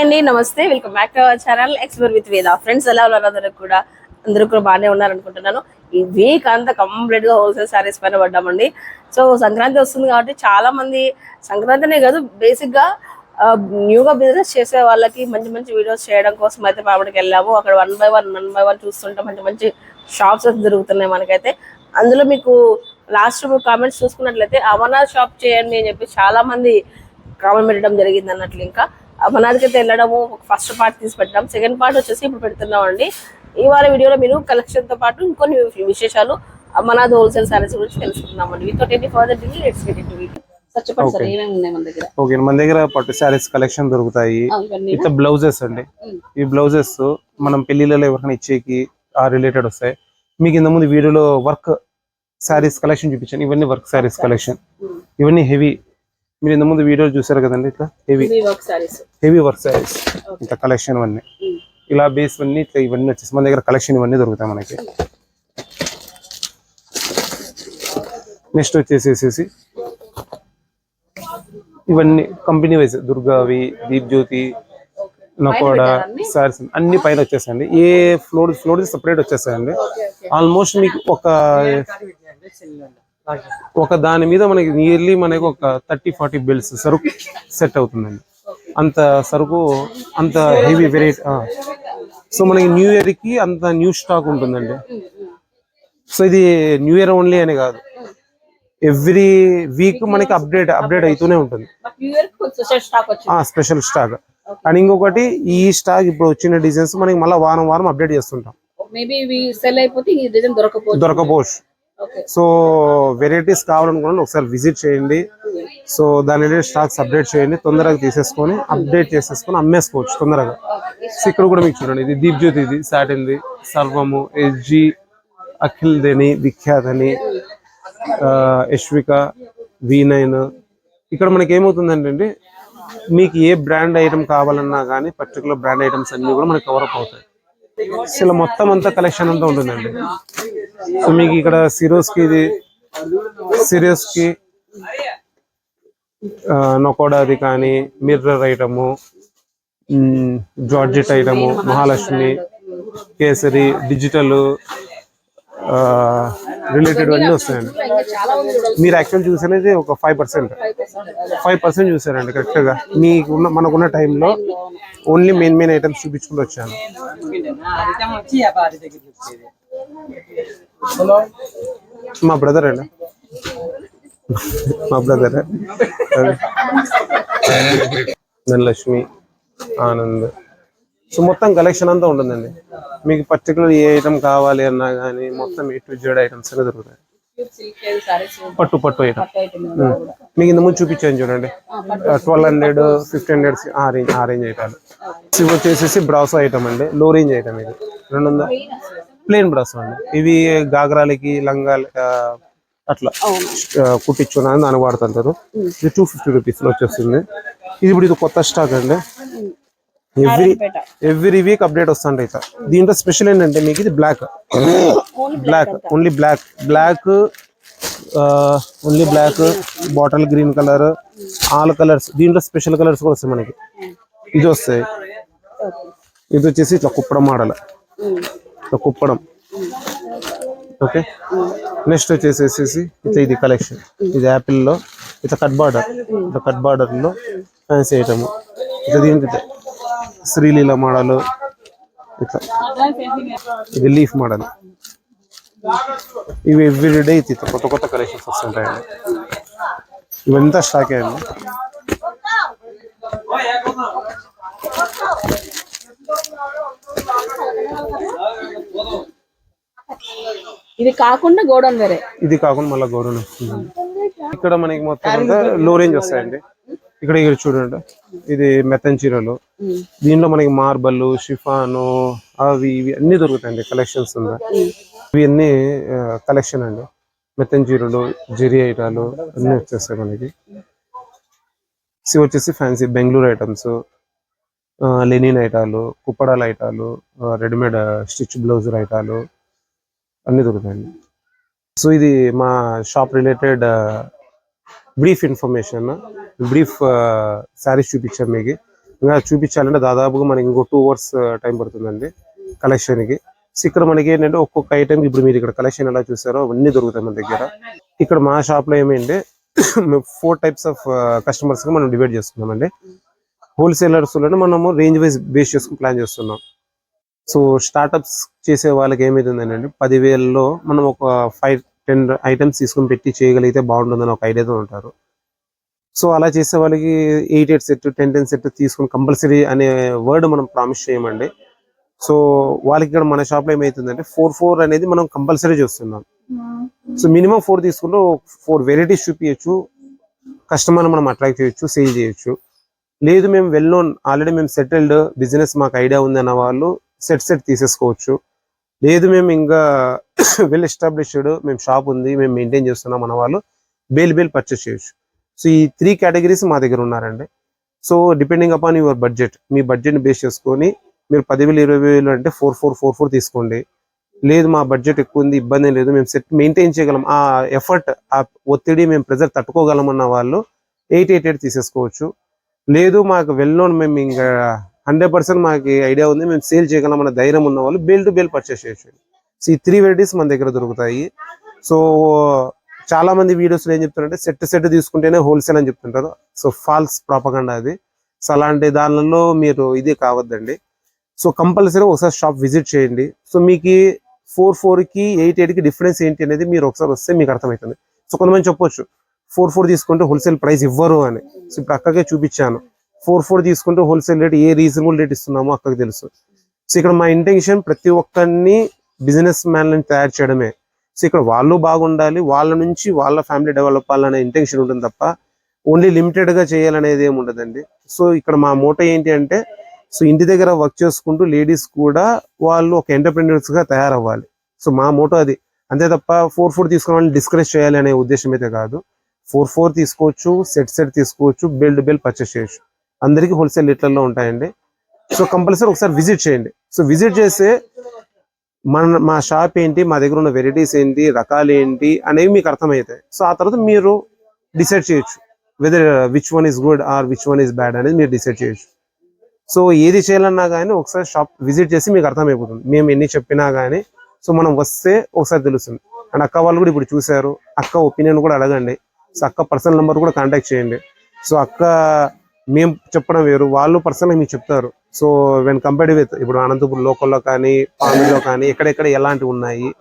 Hi అండి నమస్తే. Welcome back to our channel explore with Veda friends ఎలా ఉన్నారు? అందరూ కూడా అందరూ కూడా బాగానే ఉన్నారు అనుకుంటున్నాను ఈ వీక్ అంతా కంప్లీట్గా హోల్సేల్ సారీస్ పైన పడ్డామండి. సో సంక్రాంతి వస్తుంది కాబట్టి చాలా మంది సంక్రాంతినే కాదు బేసిక్గా న్యూగా బిజినెస్ చేసే వాళ్ళకి మంచి మంచి వీడియోస్ చేయడం కోసం అయితే మామిడికి వెళ్ళాము. అక్కడ one by one one by one చూస్తుంటే మంచి మంచి షాప్స్ అయితే దొరుకుతున్నాయి మనకైతే. అందులో మీకు లాస్ట్ కామెంట్స్ చూసుకున్నట్లయితే అమర్నాథ్ షాప్ చేయండి అని చెప్పి చాలామంది కామెంట్ పెట్టడం జరిగింది అన్నట్లు ఇంకా. అమర్నాథ్కి అయితే వెళ్ళడము ఫస్ట్ పార్ట్ తీసి పెట్టాం సెకండ్ పార్ట్ వచ్చేసి ఇప్పుడు పెడుతున్నాం అండి ఇవాళ వీడియోలో మీరు కలెక్షన్తో పాటు ఇంకొన్ని విశేషాలు అమర్నాథ్ హోల్సేల్ సారీస్ గురించి తెలుసుకుందాం అండి without any further delay let's get it video దగ్గర? ఓకే మన దగ్గర పట్టు శారీస్ కలెక్షన్ దొరుకుతాయి. ఇట్లా బ్లౌజెస్ అండి. ఈ బ్లౌజెస్ మనం పెళ్ళిళ్ళలో ఎవరికైనా ఇచ్చేకి ఆ రిలేటెడ్ వస్తాయి. మీకు ఇంత ముందు వీడియోలో వర్క్ శారీస్ కలెక్షన్ చూపించాను. ఇవన్నీ వర్క్ శారీస్ కలెక్షన్ ఇవన్నీ హెవీ మీరు ఇంత ముందు వీడియో చూసారు కదండి ఇట్లా? Heavy saris heavy work saris ఇట్లా కలెక్షన్ ఇవన్నీ. ఇలా బేస్ అన్ని ఇట్లా ఇవన్నీ వచ్చేసి మన దగ్గర కలెక్షన్ ఇవన్నీ దొరుకుతాయి మనకి. నెక్స్ట్ వచ్చేసేసి ఇవన్నీ కంపెనీ వైజ్ దుర్గావి దీప్ జ్యోతి నకోడా సారీస్ అన్ని? పైన వచ్చేసాయండి ఏ ఫ్లోర్ ఫ్లోర్ సపరేట్ వచ్చేసాయండి ఆల్మోస్ట్ మీకు ఒక ఒక దాని మీద మనకి నియర్లీ మనకి ఒక థర్టీ ఫార్టీ బిల్స్ సరుకు సెట్ అవుతుందండి. అంత సరుకు అంత హెవీ వెరైటీ సో మనకి న్యూ ఇయర్కి అంత న్యూ స్టాక్ ఉంటుందండి. సో ఇది న్యూ ఇయర్ ఓన్లీ అని కాదు. ఎవ్రీ వీక్ మనకి అప్డేట్ అప్డేట్ అవుతూనే ఉంటుంది. స్పెషల్ స్టాక్ అండ్ ఇంకొకటి ఈ స్టాక్ ఇప్పుడు వచ్చిన డిజైన్స్ మనకి మళ్ళీ వారం వారం అప్డేట్ చేస్తుంటాం. దొరకపోవచ్చు. సో వెరైటీస్ కావాలనుకున్నాను ఒకసారి విజిట్ చేయండి. సో దాని రిలేటెడ్ స్టాక్స్ అప్డేట్ చేయండి తొందరగా తీసేసుకొని అప్డేట్ చేసేసుకొని అమ్మేసుకోవచ్చు తొందరగా. సో ఇక్కడ కూడా మీకు చూడండి ఇది దీప్ జ్యోతి ఇది సాటిల్ది సర్వము ఎస్జి అఖిల్ దని విఖ్యాతని అని యశ్విక వి నైన్ ఇక్కడ మనకి ఏమవుతుందంటే మీకు ఏ బ్రాండ్ ఐటమ్ కావాలన్నా కానీ పర్టికులర్ బ్రాండ్ ఐటమ్స్ అన్ని కూడా మనకి కవర్ అప్ అవుతాయి. అసలు మొత్తం అంతా కలెక్షన్ అంతా ఉంటుందండి. సో మీకు ఇక్కడ సిరోస్కి ఇది సిరోస్కి కి నొకోడాది కానీ mirror item georgette item Mahalakshmi Kesari digital related అన్నీ వస్తాయండి. మీరు యాక్చువల్ చూసేది ఒక ఫైవ్ పర్సెంట్ ఫైవ్ పర్సెంట్ చూసారండి కరెక్ట్గా. మీకున్న మనకున్న టైంలో ఓన్లీ మెయిన్ మెయిన్ ఐటమ్స్ చూపించుకుంటూ వచ్చాను. మా బ్రదర్ అండి. మా బ్రదర్ ధనలక్ష్మి ఆనంద్. సో మొత్తం కలెక్షన్ అంతా ఉంటుందండి. మీకు పర్టికులర్ ఏ ఐటమ్ కావాలి అన్నా కానీ మొత్తం ఏ టు జెడ్ ఐటమ్స్ అనే దొరుకుతాయి. పట్టు పట్టు ఐటమ్ ఐటమ్ మీకు ఇంత ముందు చూపించాను చూడండి. ట్వెల్వ్ హండ్రెడ్ ఫిఫ్టీన్ హండ్రెడ్ ఆ రేంజ్ ఆ రేంజ్ ఐటాలు ఇవి వచ్చేసి బ్రాసో ఐటమ్ అండి. లో రేంజ్ ఐటమ్ ఇది. రెండు వందల ప్లేన్ బ్రాసో అండి. ఇవి గాగ్రాలకి లంగాలు అట్లా కుట్టించుకున్నాను దాన్ని వాడుతుంటారు. ఇది టూ ఫిఫ్టీ రూపీస్లో వచ్చేస్తుంది. ఇది ఇప్పుడు ఇది కొత్త స్టాక్ అండి. ఎవ్రీ ఎవ్రీ వీక్ అప్డేట్ వస్తుంటాయి ఇట్లా దీంట్లో స్పెషల్ ఏంటంటే మీకు ఇది black black only black black only black bottle green colour all colours దీంట్లో స్పెషల్ కలర్స్ కూడా వస్తాయి మనకి. ఇది వస్తాయి. ఇది వచ్చేసి ఇట్లా కుప్పడం మోడల్. ఇట్లా కుప్పడం. ఓకే? నెక్స్ట్ వచ్చేసేసి ఇట్లా ఇది కలెక్షన్ ఇది యాపిల్లో. ఇట్లా కట్ బార్డర్ ఇట్లా కట్ బార్డర్లో ఫ్యాన్సీ ఐటమ్ ఇట్లా దీనికి శ్రీలీల మోడల్ ఇట్లా. ఇది లీఫ్ మోడల్. ఇవి ఎవ్రీ డే ఇట్లా కొత్త కొత్త కలెక్షన్స్ వస్తుంటాయండి. ఇవంతా స్టాకే అండి. ఇది కాకుండా గోడౌన్ వేరే. ఇది కాకుండా మళ్ళీ గౌరవం వస్తుంది. ఇక్కడ మనకి మొత్తం లో రేంజ్ వస్తాయండి. ఇక్కడ ఇక్కడ చూడండి. ఇది మెత్తన్ చీరలు. దీంట్లో మనకి మార్బల్ షిఫాను అవి ఇవి అన్ని దొరుకుతాయండి. కలెక్షన్స్ ఉన్నాయి. ఇవి అన్ని కలెక్షన్ అండి. మెత్తన్ చీరలు జెరీ ఐటాలు అన్ని వచ్చేస్తాయి మనకి. ఇవి వచ్చేసి ఫ్యాన్సీ బెంగళూరు ఐటమ్స్ లెనిన్ ఐటాలు కుప్పడాల ఐటాలు రెడీమేడ్ స్టిచ్ బ్లౌజ్ ఐటాలు అన్ని దొరుకుతాయండి. సో ఇది మా shop related brief information. Brief saris చూపించాం మీకు. ఇంకా చూపించాలంటే దాదాపుగా మనకి ఇంకో టూ అవర్స్ టైం పడుతుందండి కలెక్షన్కి సో ఇక్కడ మనకి ఏంటంటే ఒక్కొక్క ఐటమ్ ఇప్పుడు మీరు ఇక్కడ కలెక్షన్ ఎలా చూసారో అవన్నీ దొరుకుతాయి మన దగ్గర. ఇక్కడ మా షాప్లో ఏమైంది ఫోర్ టైప్స్ ఆఫ్ కస్టమర్స్ మనం డివైడ్ చేసుకున్నామండి. హోల్సేలర్స్లో మనము రేంజ్ వైజ్ బేస్ చేసుకుని ప్లాన్ చేస్తున్నాం. సో స్టార్టప్స్ చేసే వాళ్ళకి ఏమైతుందండి పదివేలలో మనం ఒక ఫైవ్ టెన్ ఐటమ్స్ తీసుకుని పెట్టి చేయగలిగితే బాగుంటుందని ఒక ఐడియాతో ఉంటారు. సో అలా చేసే వాళ్ళకి eight eight set ten ten set తీసుకుని కంపల్సరీ అనే వర్డ్ మనం ప్రామిస్ చేయమండి. సో వాళ్ళకి ఇక్కడ మన షాప్లో ఏమైతుందంటే ఫోర్ ఫోర్ అనేది మనం కంపల్సరీ చూస్తున్నాం. సో మినిమం ఫోర్ తీసుకుంటే ఫోర్ వెరైటీస్ చూపించచ్చు. కస్టమర్ మనం అట్రాక్ట్ చేయొచ్చు సేల్ చేయొచ్చు. లేదు మేము వెల్ నోన్ ఆల్రెడీ మేము సెటిల్డ్ బిజినెస్ మాకు ఐడియా ఉంది అన్న వాళ్ళు సెట్ సెట్ తీసేసుకోవచ్చు. లేదు మేము ఇంకా వెల్ ఎస్టాబ్లిష్డ్ మేము షాప్ ఉంది మేము మెయింటైన్ చేస్తున్నాం అన్న వాళ్ళు బేల్ బేల్ పర్చేస్ చేయొచ్చు. సో ఈ త్రీ కేటగిరీస్ మా దగ్గర ఉన్నారండి. So depending upon your budget మీ బడ్జెట్ని బేస్ చేసుకొని మీరు పదివేలు ఇరవై వేలు అంటే ఫోర్ ఫోర్ ఫోర్ ఫోర్ తీసుకోండి. లేదు మా బడ్జెట్ ఎక్కువ ఉంది ఇబ్బంది లేదు మేము సెట్ మెయింటైన్ చేయగలం ఆ ఎఫర్ట్ ఆ ఒత్తిడి మేము ప్రెజర్ తట్టుకోగలం అన్న వాళ్ళు ఎయిట్ ఎయిట్ ఎయిట్ తీసేసుకోవచ్చు. లేదు మాకు వెల్ నోన్ మేము ఇంకా హండ్రెడ్ పర్సెంట్ మాకు ఐడియా ఉంది మేము సేల్ చేయగలం అన్న ధైర్యం ఉన్న వాళ్ళు బేల్ టు బేల్ పర్చేస్ చేయొచ్చు. సో ఈ త్రీ వెరైటీస్ మన దగ్గర దొరుకుతాయి. సో చాలా మంది వీడియోస్ ఏం చెప్తారంటే సెట్ సెట్ తీసుకుంటేనే హోల్సేల్ అని చెప్తుంటారు. సో ఫాల్స్ ప్రాపగండా అది. సో అలాంటి దానిలో మీరు ఇది కావద్దండి. సో కంపల్సరీ ఒకసారి షాప్ విజిట్ చేయండి. సో మీకు ఫోర్ ఫోర్కి ఎయిట్ ఎయిట్కి డిఫరెన్స్ ఏంటి అనేది మీరు ఒకసారి వస్తే మీకు అర్థమవుతుంది సో కొంతమంది చెప్పొచ్చు ఫోర్ ఫోర్ తీసుకుంటే హోల్సేల్ ప్రైస్ ఇవ్వరు అని. సో ఇప్పుడు అక్కకే చూపించాను. ఫోర్ ఫోర్ తీసుకుంటే హోల్సేల్ రేట్ ఏ రీజనబుల్ రేట్ ఇస్తున్నామో అక్కకి తెలుసు. సో ఇక్కడ మా ఇంటెన్షన్ ప్రతి ఒక్కరిని బిజినెస్ మ్యాన్లని తయారు చేయడమే. సో ఇక్కడ వాళ్ళు బాగుండాలి వాళ్ళ నుంచి వాళ్ళ ఫ్యామిలీ డెవలప్ అవ్వాలనే ఇంటెన్షన్ ఉంటుంది తప్ప ఓన్లీ లిమిటెడ్గా చేయాలనేది ఏమి ఉండదండి. సో ఇక్కడ మా మోటో ఏంటి అంటే సో ఇంటి దగ్గర వర్క్ చేసుకుంటూ లేడీస్ కూడా వాళ్ళు ఒక ఎంటర్ప్రెన్యూర్స్గా తయారవ్వాలి. సో మా మోటో అది. అంతే తప్ప ఫోర్ ఫోర్ తీసుకున్న వాళ్ళని డిస్కరేజ్ చేయాలి అనే ఉద్దేశం అయితే కాదు. ఫోర్ ఫోర్ తీసుకోవచ్చు సెట్ సెట్ తీసుకోవచ్చు బిల్డ్ బిల్ పర్చేస్ చేయొచ్చు. అందరికీ హోల్సేల్ రేట్లలో ఉంటాయండి. సో కంపల్సరీ ఒకసారి విజిట్ చేయండి. సో విజిట్ చేస్తే మన మా షాప్ ఏంటి? మా దగ్గర ఉన్న వెరైటీస్ ఏంటి? రకాలు ఏంటి? అనేవి మీకు అర్థమవుతాయి సో ఆ తర్వాత మీరు డిసైడ్ చేయొచ్చు. Whether which one is good or which one is bad అనేది మీరు డిసైడ్ చేయొచ్చు. సో ఏది చేయాలన్నా కానీ ఒకసారి షాప్ విజిట్ చేసి మీకు అర్థమైపోతుంది. మేము ఎన్ని చెప్పినా కానీ సో మనం వస్తే ఒకసారి తెలుస్తుంది. అండ్ అక్క వాళ్ళు కూడా ఇప్పుడు చూశారు. అక్క ఒపీనియన్ కూడా అడగండి. సో అక్క పర్సనల్ నెంబర్ కూడా కాంటాక్ట్ చేయండి. సో అక్క మేము చెప్పడం వేరు. వాళ్ళు పర్సనల్గా మీకు చెప్తారు. సో వెన్ కంపేర్డ్ విత్ ఇప్పుడు అనంతపురం లోకల్లో కానీ పామిలో కానీ ఎక్కడెక్కడ ఎలాంటివి ఉన్నాయి?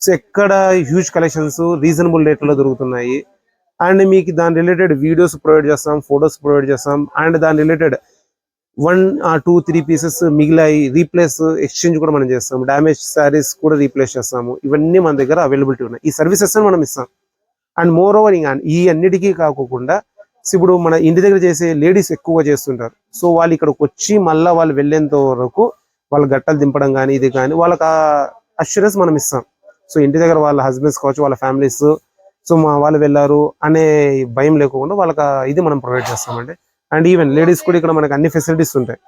సో ఎక్కడ హ్యూజ్ కలెక్షన్స్ రీజనబుల్ రేట్లో దొరుకుతున్నాయి? అండ్ మీకు దాని రిలేటెడ్ వీడియోస్ ప్రొవైడ్ చేస్తాం ఫొటోస్ ప్రొవైడ్ చేస్తాం. అండ్ దాని related one two three pieces మిగిలాయి రీప్లేస్ ఎక్స్చేంజ్ కూడా మనం చేస్తాం. డ్యామేజ్ శారీస్ కూడా రీప్లేస్ చేస్తాము. ఇవన్నీ మన దగ్గర అవైలబిలిటీ ఉన్నాయి. ఈ సర్వీసెస్ మనం ఇస్తాం. అండ్ మోర్ ఓవర్ ఈ అన్నిటికీ కాకుండా ఇప్పుడు మన ఇంటి దగ్గర చేసే లేడీస్ ఎక్కువగా చేస్తుంటారు. సో వాళ్ళు ఇక్కడికి వచ్చి మళ్ళీ వాళ్ళు వెళ్ళేంత వరకు వాళ్ళ గట్టలు దింపడం కానీ ఇది కానీ వాళ్ళకి అష్యూరెన్స్ మనం ఇస్తాం. సో ఇంటి దగ్గర వాళ్ళ హస్బెండ్స్ కావచ్చు వాళ్ళ ఫ్యామిలీస్ సో మా వాళ్ళు వెళ్ళారు అనే భయం లేకుండా వాళ్ళకి ఇది మనం ప్రొవైడ్ చేస్తామండి. అండ్ ఈవెన్ లేడీస్ కూడా ఇక్కడ మనకి అన్ని ఫెసిలిటీస్ ఉంటాయి.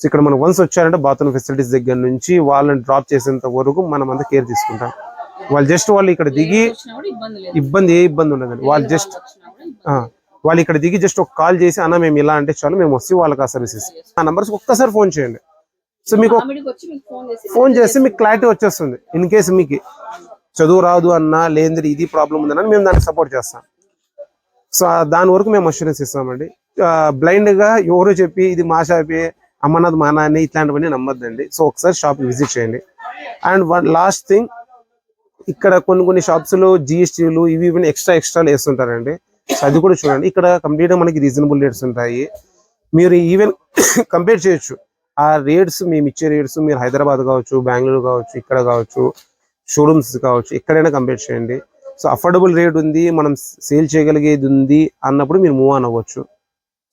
సో ఇక్కడ మనం వన్స్ వచ్చారంటే బాత్రూమ్ ఫెసిలిటీస్ దగ్గర నుంచి వాళ్ళని డ్రాప్ చేసేంత వరకు మనం అంతా కేర్ తీసుకుంటాం. వాళ్ళు జస్ట్ వాళ్ళు ఇక్కడ దిగి ఇబ్బంది ఏ ఇబ్బంది ఉండదండి వాళ్ళు జస్ట్ వాళ్ళు ఇక్కడ దిగి జస్ట్ ఒక కాల్ చేసి అన్న మేము ఇలా అంటే చాలు మేము వస్తే వాళ్ళకి ఆ సర్వీసెస్ ఆ నంబర్స్ ఒక్కసారి ఫోన్ చేయండి. సో మీకు ఫోన్ చేసి ఫోన్ చేస్తే మీకు క్లారిటీ వచ్చేస్తుంది ఇన్ కేసు మీకు చదువు రాదు అన్నా లేనిది ఇది ప్రాబ్లం ఉందని మేము దానికి సపోర్ట్ చేస్తాం. సో దాని వరకు మేము అష్యూరెన్స్ ఇస్తామండి. బ్లైండ్గా ఎవరో చెప్పి ఇది మా షాపే అమ్మనాథ్ మా నాన్న ఇట్లాంటివన్నీ నమ్మద్దండి. సో ఒకసారి షాప్ విజిట్ చేయండి. అండ్ వన్ లాస్ట్ థింగ్ ఇక్కడ కొన్ని కొన్ని షాప్స్లో జిఎస్టీలు ఇవి ఇవి ఎక్స్ట్రా ఎక్స్ట్రాలు వేస్తుంటారండి. అది కూడా చూడండి. ఇక్కడ కంప్లీట్గా మనకి రీజనబుల్ రేట్స్ ఉంటాయి. మీరు ఈవెన్ కంపేర్ చేయొచ్చు. ఆ రేట్స్ మేము ఇచ్చే రేట్స్ మీరు హైదరాబాద్ కావచ్చు బెంగళూరు కావచ్చు ఇక్కడ కావచ్చు షోరూమ్స్ కావచ్చు ఎక్కడైనా కంపేర్ చేయండి. సో అఫోర్డబుల్ రేట్ ఉంది మనం సేల్ చేయగలిగేది ఉంది అన్నప్పుడు మీరు మూవ్ ఆన్ అవ్వచ్చు.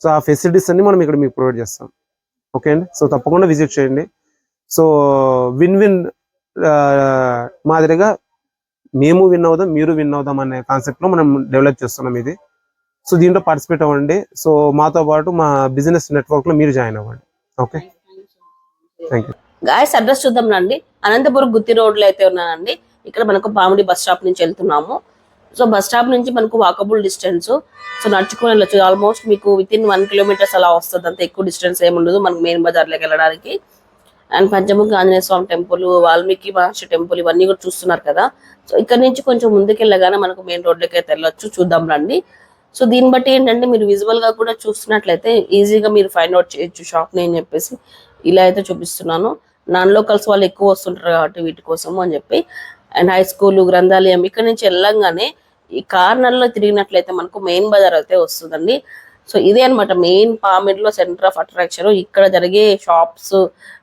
సో ఆ ఫెసిలిటీస్ అన్ని మనం ఇక్కడ మీకు ప్రొవైడ్ చేస్తాం. ఓకే అండి? సో తప్పకుండా విజిట్ చేయండి. సో విన్ విన్ మాదిరిగా మేము విన్ అవుదాం మీరు విన్ అవుదాం అనే కాన్సెప్ట్లో మనం డెవలప్ చేస్తున్నాం ఇది. సో దీంట్లో పార్టిసిపేట్ అవ్వండి. సో మాతో పాటు మా బిజినెస్ నెట్వర్క్లో మీరు జాయిన్ అవ్వండి. Okay thank you guys address చూద్దాం రండి. అనంతపురం గుత్తి రోడ్లో అయితే ఉన్నానండి. ఇక్కడ మనకు పామిడి బస్ స్టాప్ నుంచి వెళ్తున్నాము. సో బస్ స్టాప్ నుంచి మనకు వాకబుల్ డిస్టెన్స్ సో నడుచుకుని వెళ్ళచ్చు. ఆల్మోస్ట్ మీకు విత్ ఇన్ వన్ కిలోమీటర్స్ అలా వస్తుంది. అంత ఎక్కువ డిస్టెన్స్ ఏముండదు మనకు మెయిన్ బజార్లోకి వెళ్ళడానికి. And Panchamukhi Anjaneya Swamy temple Valmiki Maharshi temple ఇవన్నీ కూడా చూస్తున్నారు కదా. సో ఇక్కడ నుంచి కొంచెం ముందుకు వెళ్ళగానే మనకు మెయిన్ రోడ్లోకి అయితే వెళ్ళొచ్చు. చూద్దాం రండి. సో దీన్ని బట్టి ఏంటంటే మీరు విజువల్గా కూడా చూస్తున్నట్లయితే ఈజీగా మీరు ఫైండ్ అవుట్ చేయొచ్చు షాప్ని అని చెప్పేసి. ఇలా అయితే చూపిస్తున్నాను. నాన్ లోకల్స్ వాళ్ళు ఎక్కువ వస్తుంటారు కాబట్టి వీటి కోసము అని చెప్పి. అండ్ హై స్కూల్ గ్రంథాలయం ఇక్కడ నుంచి వెళ్ళంగానే ఈ కార్నర్లో తిరిగినట్లయితే మనకు మెయిన్ బజార్ అయితే వస్తుందండి. సో ఇదే అనమాట మెయిన్ పామిడ్లో సెంటర్ ఆఫ్ అట్రాక్షన్ ఇక్కడ జరిగే షాప్స్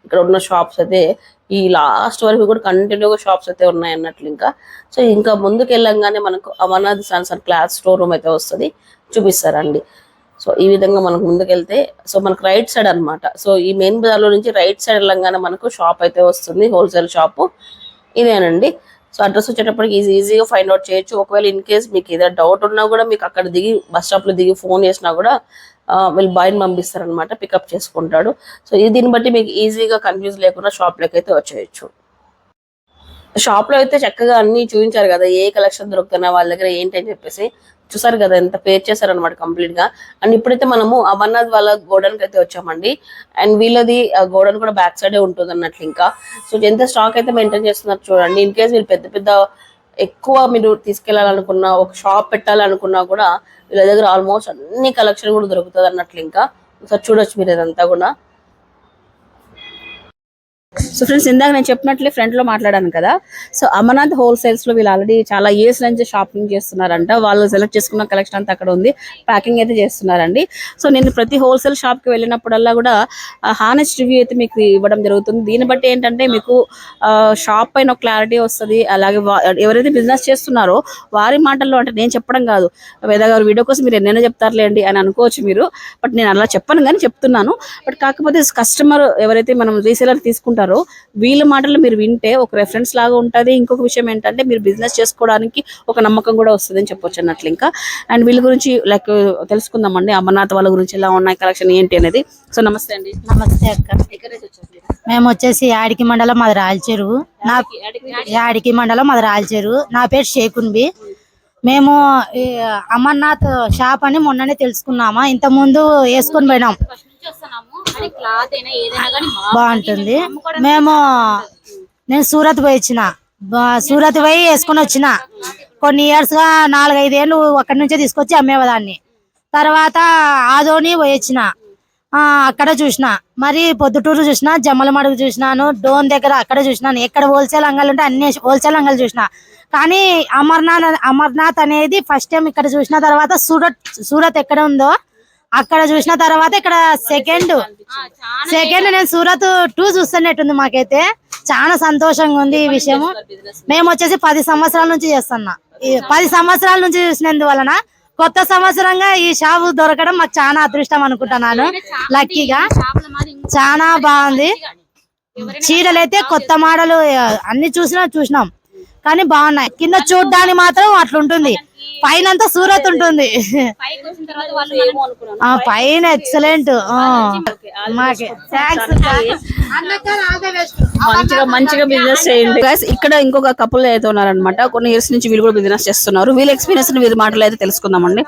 ఇక్కడ ఉన్న షాప్స్ అయితే ఈ లాస్ట్ వరకు కూడా కంటిన్యూగా షాప్స్ అయితే ఉన్నాయి అన్నట్లు ఇంకా. సో ఇంకా ముందుకు వెళ్ళంగానే మనకు Amarnath sons and cloth store room అయితే వస్తుంది. చూపిస్తారండి. సో ఈ విధంగా మనకు ముందుకెళ్తే సో మనకు రైట్ సైడ్ అన్నమాట. సో ఈ మెయిన్ బజార్లో నుంచి రైట్ సైడ్ వెళ్ళంగానే మనకు షాప్ అయితే వస్తుంది హోల్సేల్ షాపు ఇదేనండి. సో అడ్రస్ వచ్చేటప్పటికి ఈజీ ఈజీగా ఫైండ్ అవుట్ చేయొచ్చు. ఒకవేళ ఇన్ కేస్ మీకు ఏదైనా డౌట్ ఉన్నా కూడా మీకు అక్కడ దిగి బస్ స్టాప్లో దిగి ఫోన్ చేసినా కూడా వీళ్ళు బాయ్ని పంపిస్తారనమాట పికప్ చేసుకుంటాడు. సో ఇది దీన్ని బట్టి మీకు ఈజీగా కన్ఫ్యూజ్ లేకుండా షాప్లోకి అయితే వచ్చేయచ్చు. షాప్లో అయితే చక్కగా అన్ని చూపించారు కదా ఏ కలెక్షన్ దొరుకుతున్నా వాళ్ళ దగ్గర ఏంటి అని చెప్పేసి. చూసారు కదా ఎంత పేర్ చేశారనమాట కంప్లీట్గా. అండ్ ఇప్పుడైతే మనము అమర్నాథ్ వాళ్ళ గోడౌన్ అయితే వచ్చామండి. అండ్ వీళ్ళది గోడౌన్ కూడా బ్యాక్ సైడే ఉంటుంది అన్నట్లు ఇంకా. సో ఎంత స్టాక్ అయితే మెయింటైన్ చేస్తున్నారు చూడండి. ఇన్ కేస్ వీళ్ళు పెద్ద పెద్ద ఎక్కువ మీరు తీసుకెళ్ళాలనుకున్నా ఒక షాప్ పెట్టాలనుకున్నా కూడా వీళ్ళ దగ్గర ఆల్మోస్ట్ అన్ని కలెక్షన్ కూడా దొరుకుతుంది అన్నట్లు ఇంకా. ఒకసారి చూడొచ్చు మీరు ఇదంతా కూడా. సో ఫ్రెండ్స్ ఇందాక నేను చెప్పినట్లే ఫ్రంట్లో మాట్లాడాను కదా. సో అమర్నాథ్ హోల్సేల్స్లో వీళ్ళు ఆల్రెడీ చాలా ఇయర్స్ నుంచి షాపింగ్ చేస్తున్నారంట. వాళ్ళు సెలెక్ట్ చేసుకున్న కలెక్షన్ అంతా అక్కడ ఉంది. ప్యాకింగ్ అయితే చేస్తున్నారండి. సో నేను ప్రతి హోల్సేల్ షాప్కి వెళ్ళినప్పుడల్లా కూడా హానెస్ట్ రివ్యూ అయితే మీకు ఇవ్వడం జరుగుతుంది. దీన్ని బట్టి ఏంటంటే మీకు షాప్ పైన క్లారిటీ వస్తుంది. అలాగే ఎవరైతే బిజినెస్ చేస్తున్నారో వారి మాటల్లో అంటే నేను చెప్పడం కాదు. వేద గారు వీడియో కోసం మీరు ఎన్నైనా చెప్తారులేండి అని అనుకోవచ్చు మీరు. బట్ నేను అలా చెప్పను కానీ చెప్తున్నాను. బట్ కాకపోతే కస్టమర్ ఎవరైతే మనం రీసేలర్ తీసుకుంటారో వీళ్ళ మాటలు మీరు వింటే ఒక రెఫరెన్స్ లాగా ఉంటుంది. ఇంకొక విషయం ఏంటంటే మీరు బిజినెస్ చేసుకోవడానికి ఒక నమ్మకం కూడా వస్తుంది అని చెప్పొచ్చు అన్నట్లు ఇంకా. అండ్ వీళ్ళ గురించి లైక్ తెలుసుకుందామండి. అమర్నాథ్ వాళ్ళ గురించి ఎలా ఉన్నాయి కలెక్షన్ ఏంటి అనేది. సో నమస్తే అండి. నమస్తే అక్క? మేము వచ్చేసి యాడికి మండలం మాది రాయలచెరువు నా యాడికి మండలం మాది రాయలచెరువు నా పేరు షేకున్బి మేము అమర్నాథ్ షాప్ అని మొన్ననే తెలుసుకున్నామా. ఇంత ముందు వేసుకొని పోయినాం. బాగుంటుంది. మేము నేను సూరత్ పోయి వచ్చిన. సూరత్ పోయి వేసుకొని వచ్చిన. కొన్ని ఇయర్స్గా నాలుగైదేళ్ళు అక్కడి నుంచే తీసుకొచ్చి అమ్మేవాదాన్ని. తర్వాత ఆదోని పోయి వచ్చిన. ఆ, అక్కడ చూసిన. మరి పొద్దుటూరు చూసిన జమ్మలమడుగు చూసినాను డోన్ దగ్గర అక్కడ చూసినాను. ఎక్కడ హోల్సేల్ అంగళ్ళు ఉంటే అన్ని హోల్సేల్ అంగళ్ళు చూసిన. కానీ అమర్నాథ్ అమర్నాథ్ అనేది ఫస్ట్ టైం ఇక్కడ చూసిన తర్వాత సూరత్ సూరత్ ఎక్కడ ఉందో అక్కడ చూసిన తర్వాత ఇక్కడ సెకండ్ సెకండ్ నేను సూరత్ టూ చూస్తున్నట్టుంది మాకైతే. చాలా సంతోషంగా ఉంది ఈ విషయము. మేము వచ్చేసి పది సంవత్సరాల నుంచి చేస్తున్నా. ఈ పది సంవత్సరాల నుంచి చూసినందువలన కొత్త సంవత్సరంగా ఈ షాపు దొరకడం మాకు చాలా అదృష్టం అనుకుంటున్నాను లక్కీగా చాలా బాగుంది. చీరలు అయితే కొత్త మోడల్ అన్ని చూసినా చూసినాం. కానీ బాగున్నాయి. కింద చూడ్డానికి మాత్రం అట్లుంటుంది. పైన అంతా సూరత్ ఉంటుంది. ఆ పైన ఎక్సలెంట్ మంచిగా మంచిగా బిజినెస్ చేయండి. ఇక్కడ ఇంకొక కపుల్ అయితే ఉన్నారనమాట కొన్ని ఇయర్స్ నుంచి వీళ్ళు కూడా బిజినెస్ చేస్తున్నారు. వీళ్ళ ఎక్స్పీరియన్స్ వీళ్ళ మాటలు అయితే తెలుసుకుందామండి.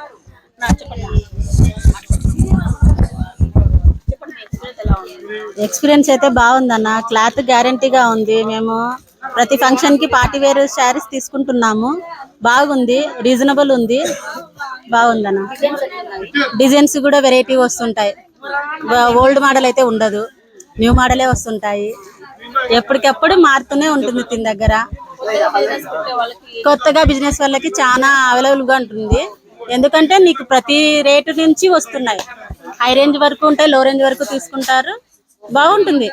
ఎక్స్పీరియన్స్ అయితే బాగుందన్న. క్లాత్ గ్యారంటీగా ఉంది. మేము ప్రతి ఫంక్షన్కి పార్టీ వేర్ శారీస్ తీసుకుంటున్నాము. బాగుంది రీజనబుల్ ఉంది. బాగుందన్న. డిజైన్స్ కూడా వెరైటీ వస్తుంటాయి. ఓల్డ్ మోడల్ అయితే ఉండదు. న్యూ మోడలే వస్తుంటాయి. ఎప్పటికప్పుడు మారుతూనే ఉంటుంది దీని దగ్గర. కొత్తగా బిజినెస్ వాళ్ళకి చాలా అవైలబుల్గా ఉంటుంది. ఎందుకంటే నీకు ప్రతి రేటు నుంచి వస్తున్నాయి. హై రేంజ్ వరకు ఉంటాయి లో రేంజ్ వరకు తీసుకుంటారు. బాగుంటుంది.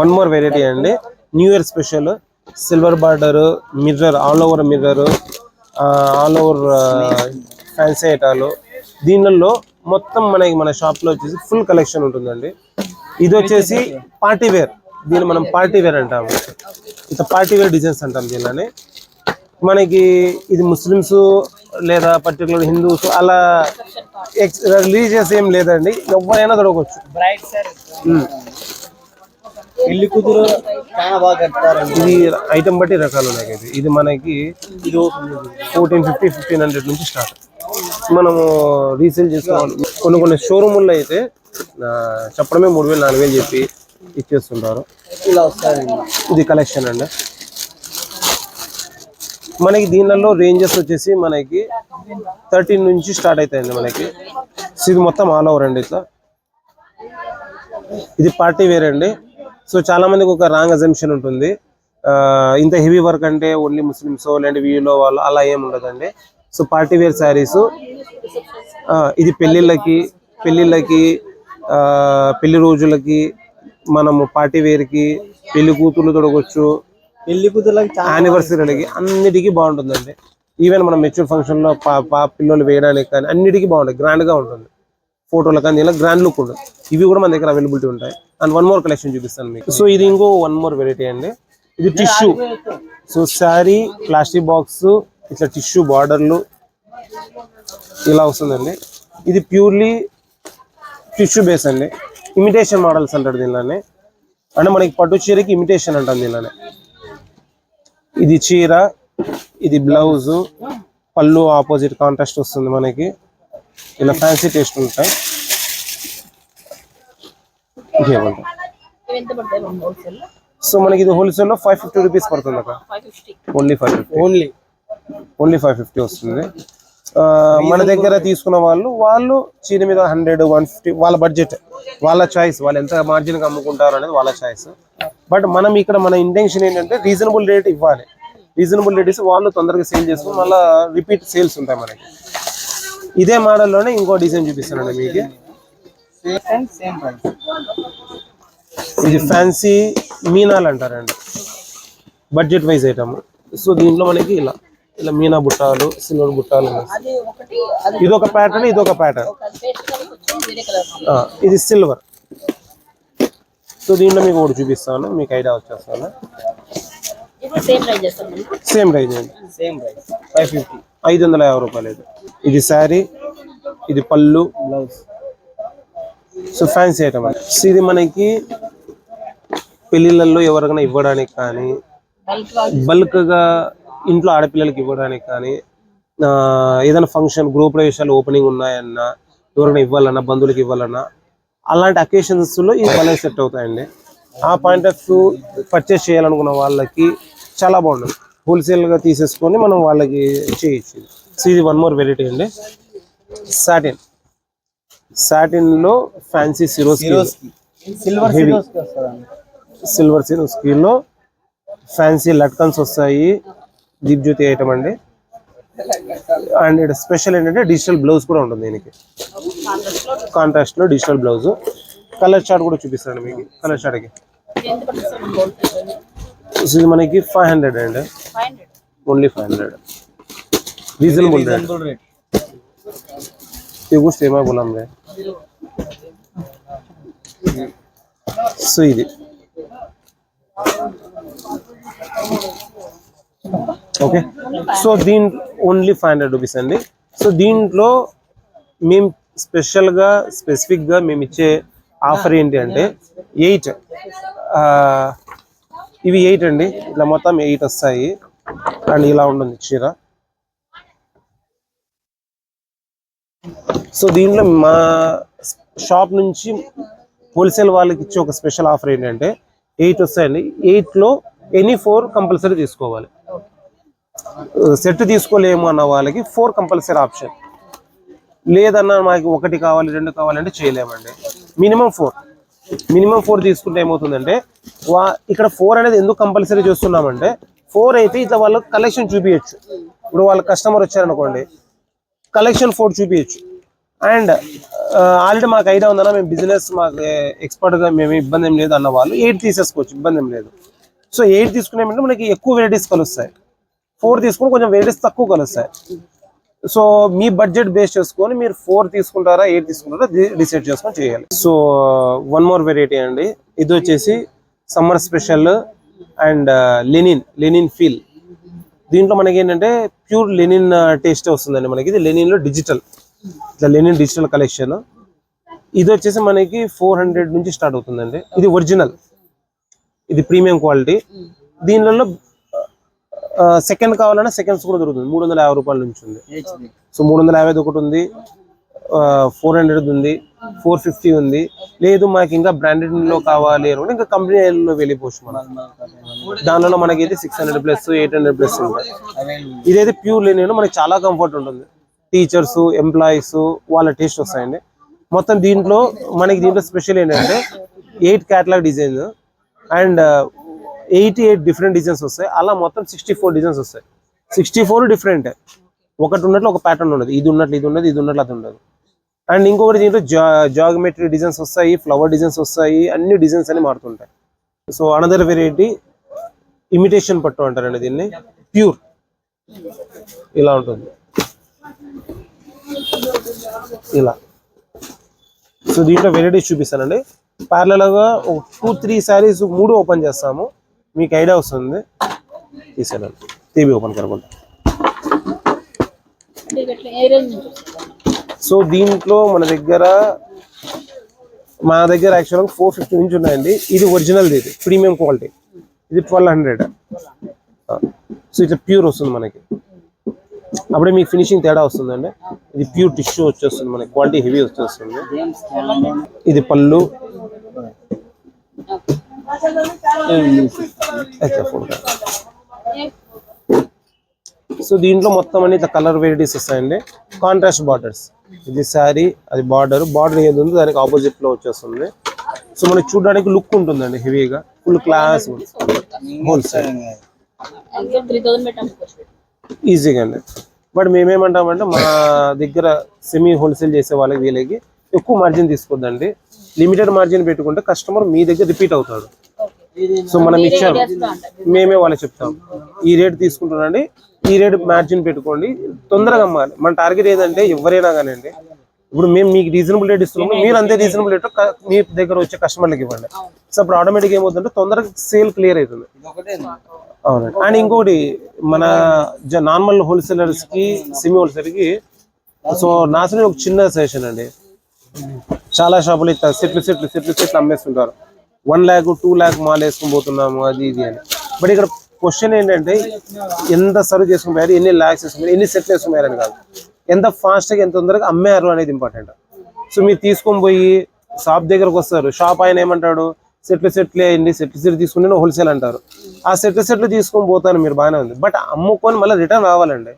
వన్ మోర్ వెరైటీ అండి. New year special silver border mirror all over mirror all over fancy ఐటాలు. దీనిలో మొత్తం మనకి మన షాప్లో వచ్చేసి ఫుల్ కలెక్షన్ ఉంటుందండి. ఇది వచ్చేసి పార్టీ వేర్ దీన్ని మనం పార్టీ వేర్ అంటాము. ఇట్లా పార్టీ వేర్ డిజైన్స్ అంటాం దీనిని. మనకి ఇది ముస్లిమ్స్ లేదా పర్టికులర్ హిందూస్ అలా రిలీజియస్ ఏం లేదండి. ఎవరైనా దొరకవచ్చు పెళ్ళి కూతురు ఇది ఐటమ్ బట్టి రకాలు ఉన్నాయి ఇది ఇది మనకి ఇది ఫోర్టీన్ ఫిఫ్టీ ఫిఫ్టీన్ హండ్రెడ్ నుంచి స్టార్ట్ మనము రీసేల్ చేసుకోవాలి. కొన్ని కొన్ని షోరూముల్లో అయితే చెప్పడమే మూడు వేలు నాలుగు వేలు చెప్పి ఇచ్చేస్తుంటారు. ఇలా వస్తాయండి. ఇది కలెక్షన్ అండి. మనకి దీనిలో రేంజెస్ వచ్చేసి మనకి థర్టీన్ నుంచి స్టార్ట్ అవుతాయండి మనకి. ఇది మొత్తం ఆల్ ఓవర్ అండి ఇట్లా. ఇది పార్టీ వేర్ అండి. సో చాలా మందికి ఒక రాంగ్ అజంప్షన్ ఉంటుంది. ఆ, ఇంత హెవీ వర్క్ అంటే ఓన్లీ ముస్లిమ్స్ లేదంటే వీలో వాళ్ళు అలా ఏమి ఉండదండి. సో పార్టీ వేర్ శారీస్ ఇది పెళ్ళిళ్ళకి పెళ్ళిళ్ళకి ఆ, పెళ్ళి రోజులకి మనము పార్టీ వేర్కి పెళ్ళి కూతుర్లు తొడగొచ్చు పెళ్ళి కూతుర్లకి యానివర్సరీలకి అన్నిటికీ బాగుంటుందండి. ఈవెన్ మనం మెచ్యూర్ ఫంక్షన్లో పా పిల్లలు వేయడానికి కానీ అన్నిటికీ బాగుంటుంది గ్రాండ్గా ఉంటుంది. ఫోటోలు కానీ ఇలా గ్రాండ్ లుక్ ఉంటుంది ఇవి కూడా మన దగ్గర అవైలబిలిటీ ఉంటాయి. అండ్ వన్ మోర్ కలెక్షన్ చూపిస్తాను మీకు. సో ఇది ఇంకో వన్ మోర్ వెరైటీ అండి. ఇది tissue so sari plastic box ఇట్లా టిష్యూ బార్డర్లు ఇలా వస్తుందండి. ఇది ప్యూర్లీ టిష్యూ బేస్ అండి. ఇమిటేషన్ మోడల్స్ అంటారు దీనిలోనే. అంటే మనకి పట్టు చీరకి ఇమిటేషన్ అంటాం దీనిలోనే. ఇది చీర ఇది బ్లౌజ్ పళ్ళు ఆపోజిట్ కాంట్రాస్ట్ వస్తుంది మనకి. ఇలా ఫ్యాన్సీ టేస్ట్ ఉంటాయి? సో మనకి ఇది హోల్సేల్లో ఫైవ్ ఫిఫ్టీ రూపీస్ పడుతుంది అక్క. Five fifty only five fifty only only five fifty వస్తుంది మన దగ్గర తీసుకున్న వాళ్ళు వాళ్ళు చీర మీద హండ్రెడ్ వన్ ఫిఫ్టీ వాళ్ళ బడ్జెట్ వాళ్ళ చాయిస్ వాళ్ళు ఎంత మార్జిన్ అమ్ముకుంటారు అనేది వాళ్ళ చాయిస్ బట్ మనం ఇక్కడ మన ఇంటెన్షన్ ఏంటంటే రీజనబుల్ రేట్ ఇవ్వాలి. రీజనబుల్ రేట్ ఇస్తే వాళ్ళు తొందరగా సేల్ చేసుకుని మళ్ళీ రిపీట్ సేల్స్ ఉంటాయి మనకి. ఇదే మోడల్లోనే ఇంకో డిజైన్ చూపిస్తానండి మీకు. సేమ్ సేమ్ ప్రైస్ ఇది ఫ్యాన్సీ మీనాలు అంటారండి. బడ్జెట్ వైజ్ ఐటమ్ సో దీంట్లో మనకి ఇలా ఇలా మీనా బుట్టాలు సిల్వర్ బుట్టాలు ఇది ఒక ప్యాటర్న్ ఇది ఒక ప్యాటర్న్ ఇది సిల్వర్ సో దీంట్లో మీకు ఒకటి చూపిస్తాను మీకు ఐడియా వచ్చేస్తాను సేమ్ ప్రైస్ అండి సేమ్ ప్రైస్ ఫైవ్ ఫిఫ్టీ ఐదు వందల యాభై రూపాయలు ఇది ఇది శారీ ఇది పళ్ళు blouse. So fancy item so ఇది మనకి పెళ్ళిళ్ళల్లో ఎవరికైనా ఇవ్వడానికి కానీ బల్క్గా బల్క్గా ఇంట్లో ఆడపిల్లలకి ఇవ్వడానికి కానీ ఆ, ఏదైనా ఫంక్షన్ గృహప్రవేశాలు ఓపెనింగ్ ఉన్నాయన్నా ఎవరైనా ఇవ్వాలన్నా బంధువులకి ఇవ్వాలన్నా అలాంటి అకేషన్స్లో లో ఈ భలే సెట్ అవుతాయండి. ఆ పాయింట్ ఆఫ్ వ్యూ పర్చేస్ చేయాలనుకున్న వాళ్ళకి చాలా బాగుంటుంది. Wholesale గా తీసేసుకొని మనం వాళ్ళకి చేయొచ్చు. సో ఇది వన్ మోర్ వెరైటీ అండి. సాటిన్ సాటిన్లో ఫ్యాన్సీ సిరోస్ సిల్వర్ వస్తుందండి. సిల్వర్ సిరోస్లో ఫ్యాన్సీ లట్కన్స్ వస్తాయి. దీప్ జ్యోతి ఐటమ్ అండి. అండ్ ఇక్కడ స్పెషల్ ఏంటంటే డిజిటల్ బ్లౌజ్ కూడా ఉంటుంది దీనికి. కాంట్రాస్ట్లో డిజిటల్ బ్లౌజ్ కలర్ చార్ట్ కూడా చూపిస్తాను మీకు. కలర్ చార్ట్కి ఎంత పడుతుంది మన హోల్సేల్ ఇది మనకి ఫైవ్ హండ్రెడ్ అండి five hundred only five hundred reasonable rate reasonable rate ये कुछ सेम है बोला हमने సో ఇది ఓకే సో దీని ఓన్లీ ఫైవ్ హండ్రెడ్ రూపీస్ అండి సో దీంట్లో మేము స్పెషల్గా స్పెసిఫిక్గా మేము ఇచ్చే ఆఫర్ ఏంటి అంటే ఎయిట్ ఇవి ఎయిట్ అండి. ఇట్లా మొత్తం ఎయిట్ వస్తాయి. అండ్ ఇలా ఉంటుంది చీర. సో దీంట్లో మా షాప్ నుంచి హోల్సేల్ వాళ్ళకి ఇచ్చే ఒక స్పెషల్ ఆఫర్ ఏంటంటే ఎయిట్ వస్తాయండి. ఎయిట్లో ఎనీ ఫోర్ కంపల్సరీ తీసుకోవాలి. సెట్ తీసుకోలేము అన్న వాళ్ళకి ఫోర్ కంపల్సరీ ఆప్షన్. లేదన్నా మాకు ఒకటి కావాలి రెండు కావాలంటే చేయలేమండి. Minimum four. మినిమం ఫోర్ తీసుకుంటే ఏమవుతుందంటే వా ఇక్కడ ఫోర్ అనేది ఎందుకు కంపల్సరీ చూస్తున్నామంటే ఫోర్ అయితే ఇట్లా వాళ్ళకి కలెక్షన్ చూపించచ్చు ఇప్పుడు వాళ్ళ కస్టమర్ వచ్చారనుకోండి కలెక్షన్ ఫోర్ చూపించచ్చు అండ్ ఆల్రెడీ మాకు ఐదు ఉందన్న మేము బిజినెస్ మాకు ఎక్స్పర్ట్గా మేము ఇబ్బంది ఏం లేదు అన్న వాళ్ళు ఎయిట్ తీసేసుకోవచ్చు ఇబ్బంది ఏం లేదు. సో ఎయిట్ తీసుకునేమంటే మనకి ఎక్కువ వెరైటీస్ కలుస్తాయి. ఫోర్ తీసుకుని కొంచెం వెరైటీస్ తక్కువ కలుస్తాయి. సో మీ బడ్జెట్ బేస్ చేసుకొని మీరు ఫోర్ తీసుకుంటారా ఎయిట్ తీసుకుంటారా డిసైడ్ చేసుకొని చేయాలి. సో వన్ మోర్ వెరైటీ అండి. ఇది వచ్చేసి summer special and linen linen feel. దీంట్లో మనకి ఏంటంటే ప్యూర్ లెనిన్ టేస్ట్ వస్తుందండి మనకి. ఇది లెనిన్లో డిజిటల్. ఇట్లా లెనిన్ డిజిటల్ కలెక్షన్. ఇది వచ్చేసి మనకి ఫోర్ హండ్రెడ్ నుంచి స్టార్ట్ అవుతుందండి. ఇది ఒరిజినల్. ఇది ప్రీమియం క్వాలిటీ. దీనిలో సెకండ్ కావాలన్నా సెకండ్స్ కూడా దొరుకుతుంది. మూడు వందల యాభై రూపాయల నుంచి ఉంది. సో మూడు వందల యాభై ఒకటి ఉంది. ఫోర్ హండ్రెడ్ ఉంది. ఫోర్ ఫిఫ్టీ ఉంది. లేదు మాకు ఇంకా బ్రాండెడ్లో కావాలి అనుకుంటే ఇంకా కంపెనీలో వెళ్ళిపోవచ్చు మనం. దానిలో మనకైతే six hundred plus eight hundred plus ఉంటాయి. ఇదైతే ప్యూర్ లేని మనకి చాలా కంఫర్ట్ ఉంటుంది. టీచర్స్ ఎంప్లాయీస్ వాళ్ళ టేస్ట్ వస్తాయండి. మొత్తం దీంట్లో మనకి దీంట్లో స్పెషల్ ఏంటంటే eight catalogue design and eighty eight different designs వస్తాయి. అలా మొత్తం సిక్స్టీ ఫోర్ డిజైన్స్ వస్తాయి. Sixty four different. ఒకటి ఉన్నట్లు ఒక ప్యాటర్న్ ఉండదు ఇది ఉన్నట్లు ఇది ఉన్నది ఇది ఉన్నట్లు అది ఉండదు అండ్ ఇంకొకటి దీంట్లో జా జాగమెట్రీ డిజైన్స్ వస్తాయి ఫ్లవర్ డిజైన్స్ వస్తాయి అన్ని డిజైన్స్ అన్ని మారుతుంటాయి. సో అనదర్ వెరైటీ ఇమిటేషన్ పట్టు అంటారండి దీన్ని. ప్యూర్ ఇలా ఉంటుంది. ఇలా. సో దీంట్లో వెరైటీస్ చూపిస్తానండి. ప్యారలల్గా ఒక టూ త్రీ శారీస్ మూడు ఓపెన్ చేస్తాము. మీకు ఐడియా వస్తుంది. తీసేయాలి టీవీ ఓపెన్ కనుకుంటా సో దీంట్లో మన దగ్గర మా దగ్గర యాక్చువల్గా ఫోర్ ఫిఫ్టీ నుంచి ఉన్నాయండి. ఇది ఒరిజినల్ ఇది ప్రీమియం క్వాలిటీ ఇది ట్వెల్వ్ హండ్రెడ్ సో ఇట్లా ప్యూర్ వస్తుంది మనకి. అప్పుడే మీకు ఫినిషింగ్ తేడా వస్తుందండి. ఇది ప్యూర్ టిష్యూ వచ్చేస్తుంది మనకి క్వాలిటీ హెవీ వచ్చేస్తుంది. ఇది పళ్ళు. సో దీంట్లో మొత్తం అన్ని ఇట్లా కలర్ వెరైటీస్ వస్తాయండి. కాంట్రాస్ట్ బార్డర్స్ ఇది శారీ అది బార్డర్ బార్డర్ ఏది ఉందో దానికి ఆపోజిట్లో వచ్చేస్తుంది. సో మనకి చూడడానికి లుక్ ఉంటుందండి హెవీగా. ఫుల్ క్లాస్ హోల్సేల్ ఈజీగా అండి. బట్ మేమేమంటామంటే మా దగ్గర సెమీ హోల్సేల్ చేసే వాళ్ళకి వీళ్ళకి ఎక్కువ మార్జిన్ తీసుకోద్దండి. లిమిటెడ్ మార్జిన్ పెట్టుకుంటే కస్టమర్ మీ దగ్గర రిపీట్ అవుతాడు. సో మనం ఇచ్చాం. మేమే వాళ్ళకి చెప్తాం. ఈ రేట్ తీసుకుంటున్నాండి ఈ రేట్ మార్జిన్ పెట్టుకోండి. తొందరగా అమ్మాలి. మన టార్గెట్ ఏంటంటే ఎవరైనా కానివ్వండి ఇప్పుడు మేము మీకు రీజనబుల్ రేట్ ఇస్తున్నాము. మీరు అంతే రీజనబుల్ రేట్ మీ దగ్గర వచ్చే కస్టమర్లకు ఇవ్వండి. సో అప్పుడు ఆటోమేటిక్ ఏమవుతుందంటే తొందరగా సేల్ క్లియర్ అవుతుంది. అవునండి అండ్ ఇంకోటి మన నార్మల్ హోల్సేలర్స్కి సెమీ హోల్సేలర్కి సో నాసరి ఒక చిన్న సజెషన్ అండి. చాలా షాపులు ఇట్లా సెట్లు సెట్లు సెట్లు సెట్లు అమ్మేస్తుంటారు. వన్ ల్యాక్ టూ ల్యాక్ మాల్ వేసుకొని పోతున్నాము అది ఇది అని. బట్ ఇక్కడ క్వశ్చన్ ఏంటంటే ఎంత సర్వ్ చేసుకుని పోయారు ఎన్ని ల్యాక్స్ వేసుకున్నారు ఎన్ని సెట్లు వేసుకున్నారు అని కాదు. ఎంత ఫాస్ట్గా ఎంత తొందరగా అమ్మారు అనేది ఇంపార్టెంట్ సో మీరు తీసుకొని పోయి షాప్ దగ్గరకు వస్తారు. షాప్ ఆయన ఏమంటాడు సెట్లు సెట్లే అయింది సెట్లు సెట్లు తీసుకుని హోల్సేల్ అంటారు. ఆ సెట్లు సెట్లు తీసుకొని పోతాను మీరు బాగానే ఉంది. బట్ అమ్ముకొని మళ్ళీ రిటర్న్ రావాలండి.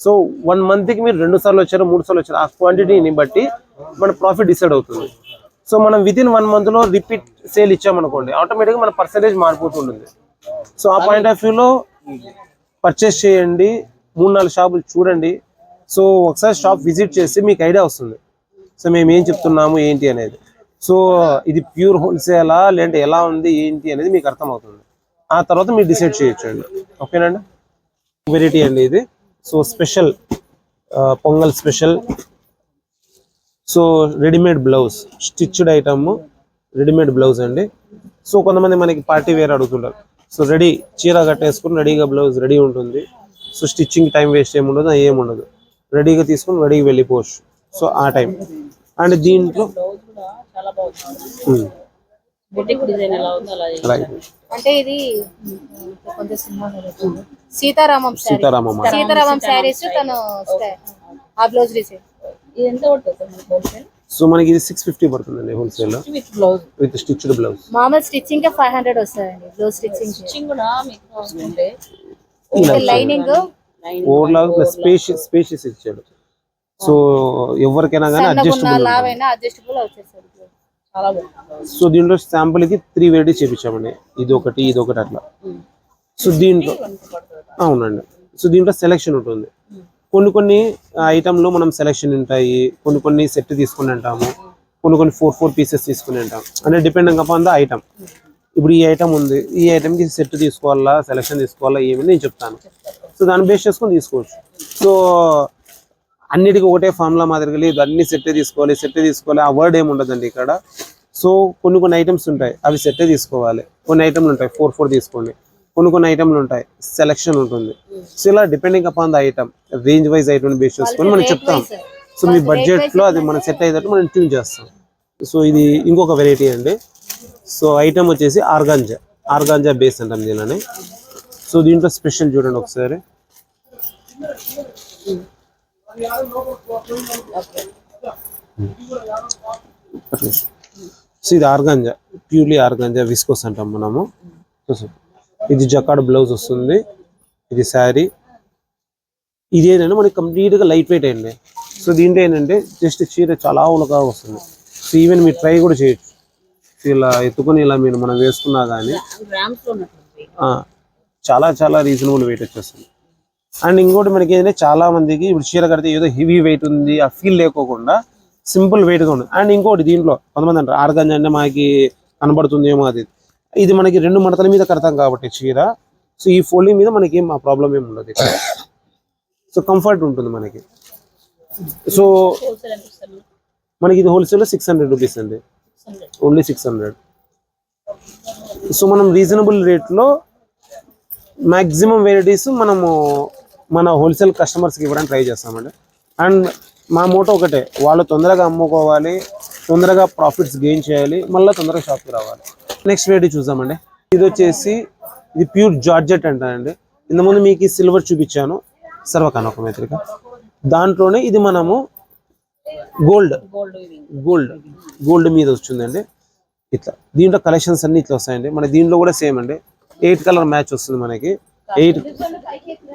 సో వన్ మంత్కి మీరు రెండు సార్లు వచ్చారు మూడు సార్లు వచ్చారు ఆ క్వాంటిటీని బట్టి మన ప్రాఫిట్ డిసైడ్ అవుతుంది. సో మనం విత్ ఇన్ వన్ మంత్లో రిపీట్ సేల్ ఇచ్చామనుకోండి ఆటోమేటిక్గా మన పర్సంటేజ్ మారిపోతుంటుంది సో ఆ పాయింట్ ఆఫ్ వ్యూలో పర్చేస్ చేయండి మూడు నాలుగు షాపులు చూడండి. సో ఒకసారి షాప్ విజిట్ చేసి మీకు ఐడియా వస్తుంది. సో మేము ఏం చెప్తున్నాము ఏంటి అనేది. సో ఇది ప్యూర్ హోల్సేలా లేదంటే ఎలా ఉంది ఏంటి అనేది మీకు అర్థమవుతుంది. ఆ తర్వాత మీరు డిసైడ్ చేయొచ్చు అండి ఓకేనండి? వెరైటీ అండి ఇది. So special Pongal special so readymade blouse stitched item readymade blouse అండి. సో కొంతమంది మనకి పార్టీ వేర్ అడుగుతుంటారు. సో రెడీ చీర కట్టేసుకుని రెడీగా బ్లౌజ్ రెడీ ఉంటుంది. సో స్టిచ్చింగ్ టైం వేస్ట్ ఏమి ఉండదు ఏమి ఉండదు రెడీగా తీసుకుని రెడీగా వెళ్ళిపోవచ్చు. సో ఆ టైం. అండ్ దీంట్లో అంటే ఇది. సీతారామం శారీ. సీతారామమ్మ సీతారామం శారీస్ తను ఆ బ్లౌజ్ డిజైన్. ఇది ఎంత పడుతుంది సార్ మనకి హోల్సేల్ సో మనకి ఇది సిక్స్ ఫిఫ్టీ పడుతుందండి హోల్సేల్లో. With blouse with stitched blouse మామూలు స్టిచ్చింగ్ కే ఫైవ్ హండ్రెడ్ వస్తుందండి బ్లౌజ్ స్టిచ్చింగ్ స్టిచ్చింగ్ కూడా మీకు వస్తుంటే lining overlock plus spacious spacious ఇచ్చాడు సో ఎవరికైనా కానీ అడ్జస్టబుల్ లావైనా అడ్జస్టబుల్ వచ్చేస్తుంది చాలా బాగుంది సో దీంట్లో శాంపుల్కి త్రీ వెరైటీస్ చేపించామండి. ఇది ఒకటి ఇది ఒకటి అట్లా. సో దీంట్లో అవునండి. సో దీంట్లో సెలెక్షన్ ఉంటుంది. కొన్ని కొన్ని ఐటెంలో మనం సెలెక్షన్ ఉంటాయి. కొన్ని కొన్ని సెట్ తీసుకుని ఉంటాము. కొన్ని కొన్ని ఫోర్ ఫోర్ పీసెస్ తీసుకుని ఉంటాం. అంటే డిపెండింగ్ అపాన్ ద ఐటమ్ ఇప్పుడు ఈ ఐటమ్ ఉంది. ఈ ఐటమ్కి సెట్ తీసుకోవాలా సెలెక్షన్ తీసుకోవాలా ఏమని నేను చెప్తాను. సో దాన్ని బేస్ చేసుకొని తీసుకోవచ్చు. సో అన్నిటికీ ఒకటే ఫార్ములా మాదిరిగా లేదు. అన్ని సెట్టే తీసుకోవాలి సెట్టే తీసుకోవాలి. ఆ వర్డ్ ఏమి ఉండదండి ఇక్కడ. సో కొన్ని కొన్ని ఐటమ్స్ ఉంటాయి. అవి సెట్టే తీసుకోవాలి. కొన్ని ఐటమ్లు ఉంటాయి. ఫోర్ ఫోర్ తీసుకోండి. కొన్ని కొన్ని ఐటమ్లు ఉంటాయి. సెలెక్షన్ ఉంటుంది. సో ఇలా depending upon the item range wise item base చేసుకొని మనం చెప్తాం. సో మీ బడ్జెట్లో అది మనం సెట్ అయ్యేటట్టు మనం ట్యూన్ చేస్తాం. సో ఇది ఇంకొక వెరైటీ అండి. సో ఐటమ్ వచ్చేసి ఆర్గాంజా. ఆర్గాంజా బేస్ అంటాం దీనిని. సో దీంట్లో స్పెషల్ చూడండి ఒకసారి. సో ఇది ఆర్గాంజా. ప్యూర్లీ ఆర్గాంజా విస్కోస్ అంటాం మనము. సో ఇది జకాడ్ బ్లౌజ్ వస్తుంది. ఇది శారీ. ఇది ఏంటంటే మనకి కంప్లీట్గా లైట్ వెయిట్ అయింది. సో దీంట్లో ఏంటంటే జస్ట్ చీర చాలా ఉలగా వస్తుంది. సో ఈవెన్ మీరు ట్రై కూడా చేయొచ్చు. ఇలా ఎత్తుకొని ఇలా మీరు మనం వేసుకున్నా కానీ చాలా చాలా రీజనబుల్ వెయిట్ వచ్చేస్తుంది. అండ్ ఇంకోటి మనకి ఏంటంటే చాలా మందికి ఇప్పుడు చీర కడితే ఏదో హెవీ వెయిట్ ఉంది ఆ ఫీల్ లేకోకుండా సింపుల్ వెయిట్గా ఉంది. అండ్ ఇంకోటి దీంట్లో కొంతమంది అంటారు ఆర్గంజ్ అంటే మనకి కనబడుతుంది ఏమో అది. ఇది మనకి రెండు మడతల మీద కడతాం కాబట్టి చీర. సో ఈ ఫోల్డింగ్ మీద మనకి ఏం ప్రాబ్లం ఏమి ఉండదు ఇక్కడ. సో కంఫర్ట్ ఉంటుంది మనకి. సో మనకి ఇది హోల్సేల్ సిక్స్ హండ్రెడ్ రూపీస్ అండి. ఓన్లీ సిక్స్ హండ్రెడ్ సో మనం రీజనబుల్ రేట్లో మ్యాక్సిమం వెరైటీస్ మనము మన హోల్సేల్ కస్టమర్స్కి ఇవ్వడానికి ట్రై చేస్తామండి. అండ్ మా మోటో ఒకటే వాళ్ళు తొందరగా అమ్ముకోవాలి. తొందరగా ప్రాఫిట్స్ గెయిన్ చేయాలి మళ్ళీ తొందరగా షాప్కి రావాలి. నెక్స్ట్ వెరైటీ చూద్దామండి. ఇది వచ్చేసి ఇది ప్యూర్ జార్జెట్ అంటారండి ఇంతకుముందు మీకు ఈ సిల్వర్ చూపించాను. సర్వకానొక మెత్రిక. దాంట్లోనే ఇది మనము గోల్డ్ గోల్డ్ గోల్డ్ గోల్డ్ మీద వచ్చిందండి ఇట్లా. దీంట్లో కలెక్షన్స్ అన్ని ఇట్లా వస్తాయండి. మన దీంట్లో కూడా సేమ్ అండి. ఎయిట్ కలర్ మ్యాచ్ వస్తుంది మనకి. ఎయిట్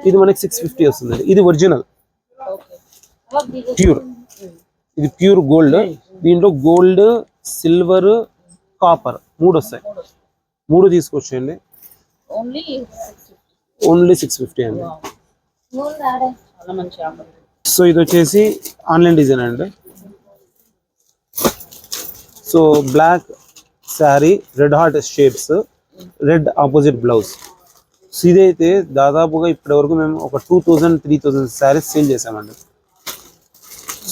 ఇది మనకి సిక్స్ ఫిఫ్టీ వస్తుందండి. ఇది ఒరిజినల్ ప్యూర్ ఇది ప్యూర్ గోల్డ్ దీంట్లో గోల్డ్ సిల్వర్ కాపర్ మూడు వస్తాయి మూడు తీసుకొచ్చేయండి. ఓన్లీ సిక్స్ ఫిఫ్టీ అండి. సో ఇది వచ్చేసి ఆన్లైన్ డిజైన్ అండి. So black sari red heart shapes red opposite blouse. So ఇదైతే దాదాపుగా ఇప్పటి వరకు మేము ఒక two thousand three thousand saris sale చేసామండి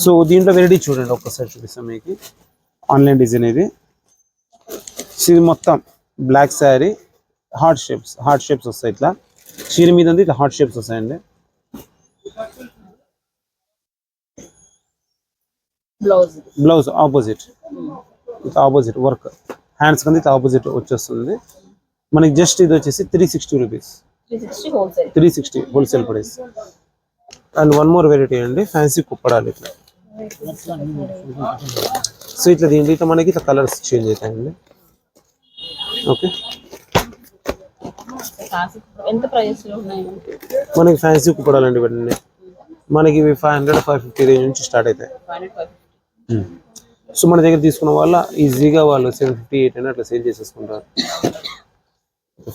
సో దీంట్లో వెరైటీ చూడండి ఒక్కసారి చూపిస్తాం మీకు. ఆన్లైన్ డిజైన్ ఇది. ఇది మొత్తం black sari heart shapes heart shapes వస్తాయి ఇట్లా. చీర మీద ఉంది ఇట్లా హార్ట్ షేప్స్ వస్తాయండి. బ్లౌజ్ బ్లౌజ్ ఆపోజిట్ ఇట్లా ఆపోజిట్ వర్క్ హ్యాండ్స్ కింద ఇట్లా ఆపోజిట్ వచ్చేస్తుంది. మనకి జస్ట్ ఇది వచ్చేసి three sixty rupees three sixty wholesale three sixty wholesale price and one more variety అండి ఫ్యాన్సీ కుప్పడాలు ఇట్లా. సో ఇట్లా దీంట్లో ఇట్లా మనకి ఇట్లా కలర్స్ చేంజ్ అవుతాయండి. ఓకే. ఎంత ప్రైస్లో ఉన్నాయి? మనకి ఫ్యాన్సీ కుప్పడాలు అండి ఇవన్నీ. మనకి ఇవి five hundred five fifty range నుంచి స్టార్ట్ అవుతాయి. సో మన దగ్గర తీసుకున్న వాళ్ళ ఈజీగా వాళ్ళు సెవెన్ ఫిఫ్టీ ఎయిట్ హండ్రెడ్ అట్లా సేల్ చేసేసుకుంటారు.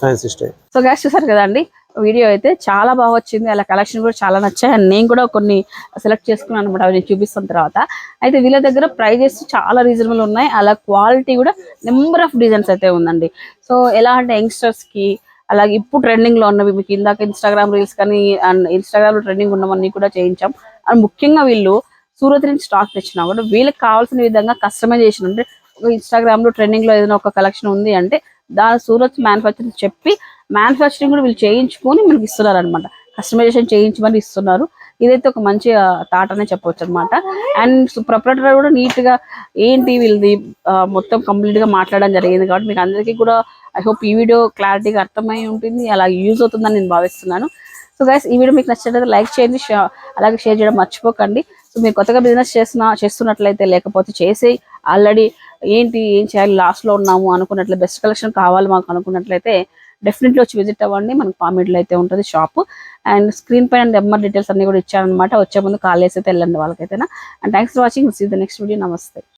ఫ్యాన్సీ స్టైల్ సో గ్యాస్ చూసారు కదండి వీడియో అయితే చాలా బాగా వచ్చింది. అలా కలెక్షన్ కూడా చాలా నచ్చాయి. అండ్ నేను కూడా కొన్ని సెలెక్ట్ చేసుకున్నాను అనమాట అవి నేను చూపిస్తున్న తర్వాత. అయితే వీళ్ళ దగ్గర ప్రైజెస్ చాలా రీజనబుల్ ఉన్నాయి. అలా క్వాలిటీ కూడా నెంబర్ ఆఫ్ డిజైన్స్ అయితే ఉందండి. సో ఎలా అంటే యంగ్స్టర్స్కి అలాగే ఇప్పుడు ట్రెండింగ్లో ఉన్నవి మీకు ఇందాక ఇన్స్టాగ్రామ్ రీల్స్ కానీ అండ్ ఇన్స్టాగ్రామ్లో ట్రెండింగ్ ఉన్నవన్నీ కూడా చేయించాం. అండ్ ముఖ్యంగా వీళ్ళు సూరత్ నుంచి స్టాక్ తెచ్చినా కూడా వీళ్ళకి కావాల్సిన విధంగా కస్టమైజేషన్ అంటే ఇన్స్టాగ్రామ్లో ట్రెండింగ్లో లో ట్రెండింగ్లో ఏదైనా ఒక కలెక్షన్ ఉంది అంటే దాని సూరత్ మ్యానుఫ్యాక్చరింగ్ చెప్పి మ్యానుఫ్యాక్చరింగ్ కూడా వీళ్ళు చేయించుకొని మనకి ఇస్తున్నారు అనమాట కస్టమైజేషన్ చేయించమని ఇస్తున్నారు. ఇదైతే ఒక మంచి థాట్ అనే చెప్పవచ్చు అనమాట అండ్ ప్రొపరేటర్ కూడా నీట్గా ఏంటి వీళ్ళది మొత్తం కంప్లీట్గా మాట్లాడడం జరిగింది కాబట్టి మీకు అందరికీ కూడా ఐ హోప్ ఈ వీడియో క్లారిటీగా అర్థమై ఉంటుంది అలా యూజ్ అవుతుందని నేను భావిస్తున్నాను. సో గైస్ ఈ వీడియో మీకు నచ్చినట్లయితే లైక్ చేయండి అలాగే షేర్ చేయడం మర్చిపోకండి. సో మీరు కొత్తగా బిజినెస్ చేసిన చేస్తున్నట్లయితే లేకపోతే చేసి ఆల్రెడీ ఏంటి ఏం చేయాలి లాస్ట్లో ఉన్నాము అనుకున్నట్లయితే బెస్ట్ కలెక్షన్ కావాలి మాకు అనుకున్నట్లయితే డెఫినెట్లీ వచ్చి విజిట్ అవ్వండి. మనకు పామిట్లో అయితే ఉంటుంది షాప్ అండ్ స్క్రీన్ పైన నెంబర్ డీటెయిల్స్ అన్ని కూడా ఇచ్చారనమాట వచ్చే ముందు కాల్ చేసి అయితే వెళ్ళండి వాళ్ళకైతేనా. And thanks for watching see the next video నమస్తే